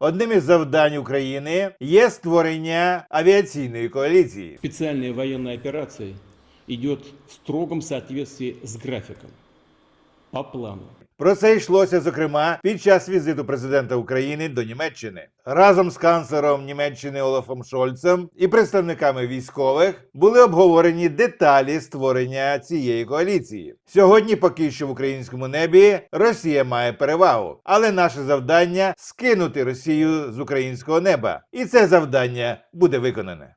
Одним із завдань України є створення авіаційної коаліції. Специальная воєнна операція йде в строгому соответствии з графіком по плану. Про це йшлося зокрема під час візиту президента України до Німеччини. Разом з канцлером Німеччини Олафом Шольцем і представниками військових були обговорені деталі створення цієї коаліції. Сьогодні, поки що в українському небі, Росія має перевагу, але наше завдання скинути Росію з українського неба, і це завдання буде виконане.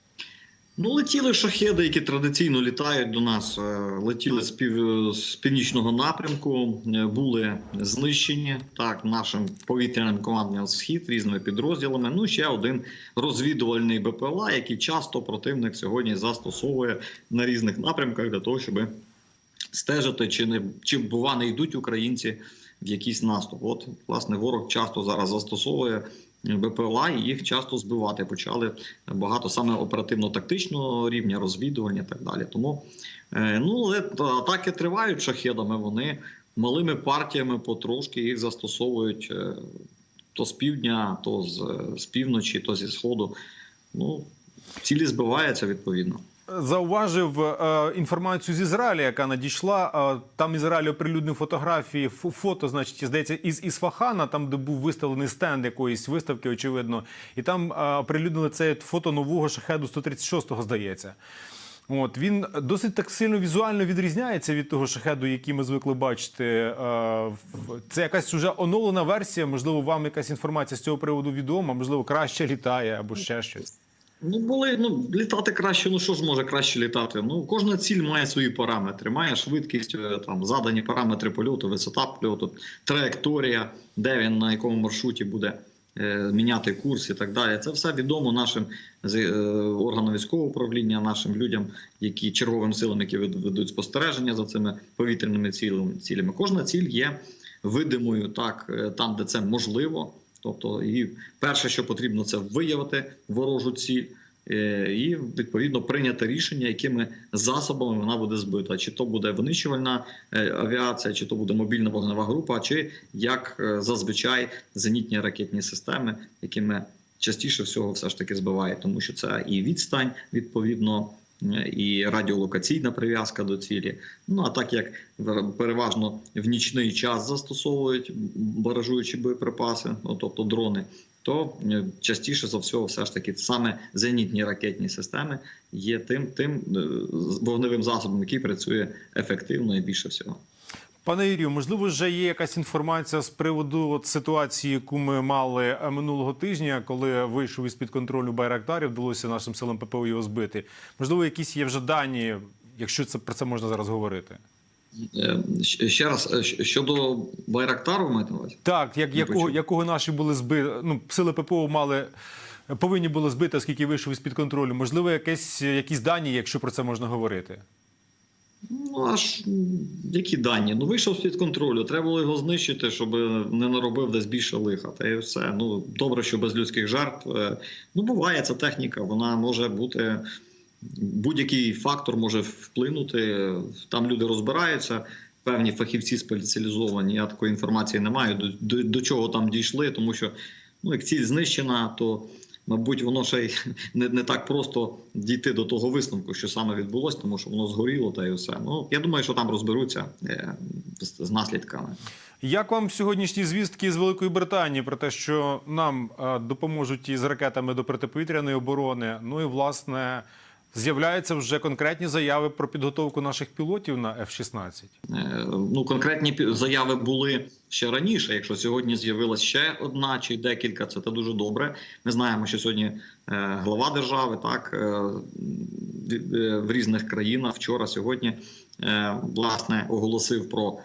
Ну, летіли шахеди, які традиційно літають до нас. е, Летіли з, пів, з північного напрямку, е, були знищені так нашим повітряним командним схід різними підрозділами. Ну, ще один розвідувальний БПЛА, який часто противник сьогодні застосовує на різних напрямках для того, щоб стежити, чи не чи бува не йдуть українці в якийсь наступ. От, власне, ворог часто зараз застосовує БПЛА і їх часто збивати почали багато саме оперативно-тактичного рівня, розвідування і так далі. Тому е, ну, але атаки тривають шахедами. Вони малими партіями потрошки їх застосовують е, то з півдня, то з, з півночі, то зі сходу. Ну, цілі збиваються відповідно. Зауважив е, інформацію з Ізраїля, яка надійшла. Е, там Ізраїль оприлюднив фотографії, фо- фото, значить, здається, із Ісфахана, там, де був виставлений стенд якоїсь виставки, очевидно. І там е, оприлюднили це фото нового шахеду 136-го, здається. От він досить так сильно візуально відрізняється від того шахеду, який ми звикли бачити. Е, Це якась уже оновлена версія. Можливо, вам якась інформація з цього приводу відома, можливо, краще літає або ще щось. Ну, були ну літати краще. Ну що ж може краще літати? Ну кожна ціль має свої параметри. Має швидкість, е, там задані параметри польоту, висота польоту, траєкторія, де він на якому маршруті буде е, міняти курс і так далі. Це все відомо нашим е, органам військового управління, нашим людям, які черговим силам, які ведуть спостереження за цими повітряними цілями. Кожна ціль є видимою так, е, там, де це можливо. Тобто, і перше, що потрібно, це виявити ворожу ціль. е, І відповідно прийняти рішення, якими засобами вона буде збита. Чи то буде винищувальна е, авіація, чи то буде мобільна вогнева група, чи як е, зазвичай зенітні ракетні системи, якими частіше всього все ж таки збиває, тому що це і відстань відповідно. І радіолокаційна прив'язка до цілі. Ну а так як переважно в нічний час застосовують баражуючі боєприпаси, ну тобто дрони, то е, частіше за всього, все ж таки, саме зенітні ракетні системи є тим тим е, вогневим засобом, який працює ефективно і більше всього. Пане Юрію, можливо, вже є якась інформація з приводу от ситуації, яку ми мали е, минулого тижня, коли вийшов із під контролю Байрактарів, вдалося нашим силам ППО його збити. Можливо, якісь є вже дані, якщо це про це можна зараз говорити. Е, Ще раз е, щодо Байрактару, маєте на увазі? Так, як якого, якого наші були збити, ну сили ППО мали повинні були збити, оскільки вийшов із під контролю. Можливо, якесь якісь дані, якщо про це можна говорити. Ну аж які дані? Ну вийшов з під контролю. Треба було його знищити, щоб не наробив десь більше лиха. Та і все. Ну добре, що без людських жертв. Е, Ну буває ця техніка. Вона може бути будь-який фактор може вплинути. Там люди розбираються. Певні фахівці спеціалізовані. Я такої інформації не маю. До, до, до чого там дійшли, тому що ну як ціль знищена, то. Мабуть, воно ще й не, не так просто дійти до того висновку, що саме відбулося, тому що воно згоріло та й усе. Ну я думаю, що там розберуться е, з, з наслідками. Як вам сьогоднішні звістки з Великої Британії про те, що нам е, допоможуть із ракетами до протиповітряної оборони? Ну і власне з'являються вже конкретні заяви про підготовку наших пілотів на F-16? Е, ну конкретні заяви були ще раніше. Якщо сьогодні з'явилась ще одна чи декілька, це те дуже добре. Ми знаємо, що сьогодні е, глава держави так е, в- різних країнах вчора, сьогодні власне оголосив про.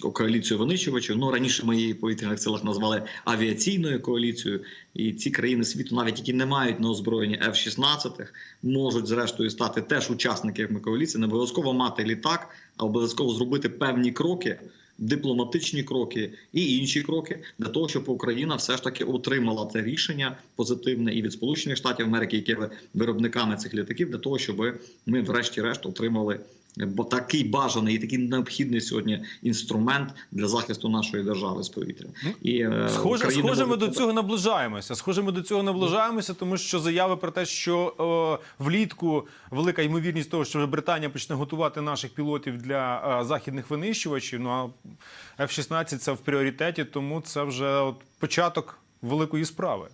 Коаліцію винищувачів. Ну раніше ми її повітряних силах назвали авіаційною коаліцією, і ці країни світу, навіть які не мають на озброєнні F-16, можуть зрештою стати теж учасниками коаліції. Не обов'язково мати літак, а обов'язково зробити певні кроки. Дипломатичні кроки і інші кроки для того, щоб Україна все ж таки отримала це рішення позитивне і від Сполучених Штатів Америки, які є виробниками цих літаків, для того, щоб ми, врешті-решт, отримали бо такий бажаний і такий необхідний сьогодні інструмент для захисту нашої держави з повітря. І е, Схоже, Україна схоже, ми може до цього наближаємося. Схоже, ми до цього наближаємося, тому що заяви про те, що е, влітку велика ймовірність того, що Британія почне готувати наших пілотів для е, західних винищувачів. Ну а F-16 це в пріоритеті, тому це вже от початок великої справи.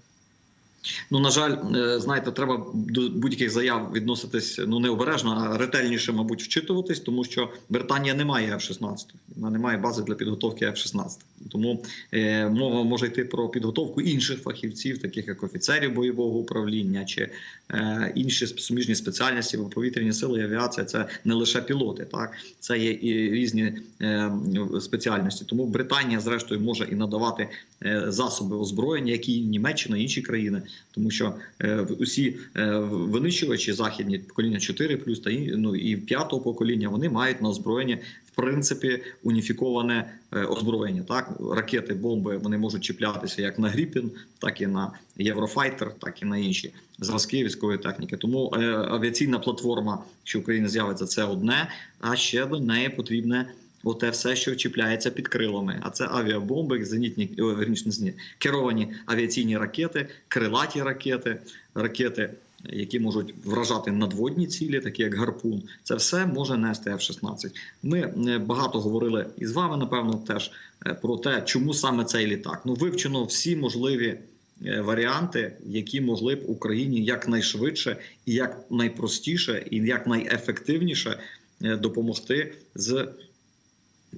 Ну, на жаль, е, знаєте, треба до будь-яких заяв відноситись ну не обережно, а ретельніше, мабуть, вчитуватись, тому що Британія не має F-16, вона не має бази для підготовки F-16. Тому е, мова може йти про підготовку інших фахівців, таких як офіцерів бойового управління чи е, інші суміжні спеціальності, бо повітряні сили і авіація це не лише пілоти, так це є і різні е, спеціальності. Тому Британія, зрештою, може і надавати е, засоби озброєння, які і Німеччина, і інші країни, тому що е, усі е, винищувачі західні покоління 4 та і, ну, і п'ятого покоління вони мають на озброєнні в принципі уніфіковане е, озброєння. Так ракети, бомби вони можуть чіплятися як на Гріпін, так і на Єврофайтер, так і на інші зразки військової техніки. Тому е, авіаційна платформа, що в Україні з'явиться, це одне, а ще до неї потрібне. Оте все, що чіпляється під крилами, а це авіабомби, зенітні о, не зенітні, керовані авіаційні ракети, крилаті ракети, ракети, які можуть вражати надводні цілі, такі як гарпун. Це все може нести F-16. Ми е, багато говорили і з вами, напевно, теж е, про те, чому саме цей літак. Ну вивчено всі можливі е, варіанти, які могли б Україні якнайшвидше і як найпростіше, і як найефективніше допомогти з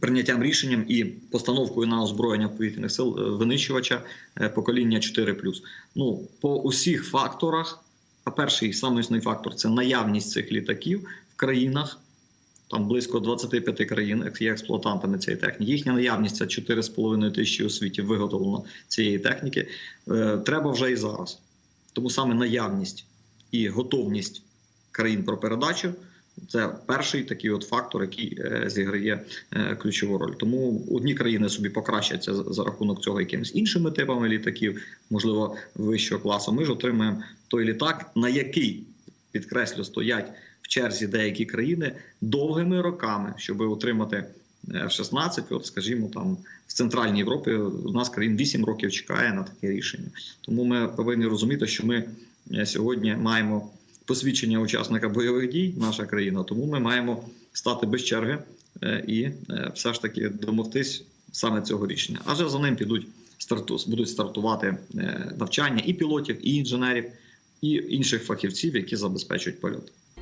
прийняттям рішенням і постановкою на озброєння повітряних сил винищувача покоління 4+. Ну по усіх факторах. А перший самий фактор це наявність цих літаків в країнах. Там близько 25 країн є експлуатантами цієї техніки. Їхня наявність це 4,5 тисячі у світі виготовлено цієї техніки. Е, треба вже і зараз. Тому саме наявність і готовність країн про передачу це перший такий от фактор, який е, зіграє е, ключову роль. Тому одні країни собі покращаться за, рахунок цього якимись іншими типами літаків, можливо, вищого класу. Ми ж отримаємо той літак, на який підкреслю стоять в черзі деякі країни довгими роками, щоб отримати F-16, от скажімо, там в центральній Європі у нас країн 8 років чекає на таке рішення. Тому ми повинні розуміти, що ми е, сьогодні маємо посвідчення учасника бойових дій, наша країна. Тому ми маємо стати без черги е, і е, все ж таки домогтись саме цього рішення. Адже за ним підуть старту, будуть стартувати е, навчання і пілотів, і інженерів, і інших фахівців, які забезпечують польот.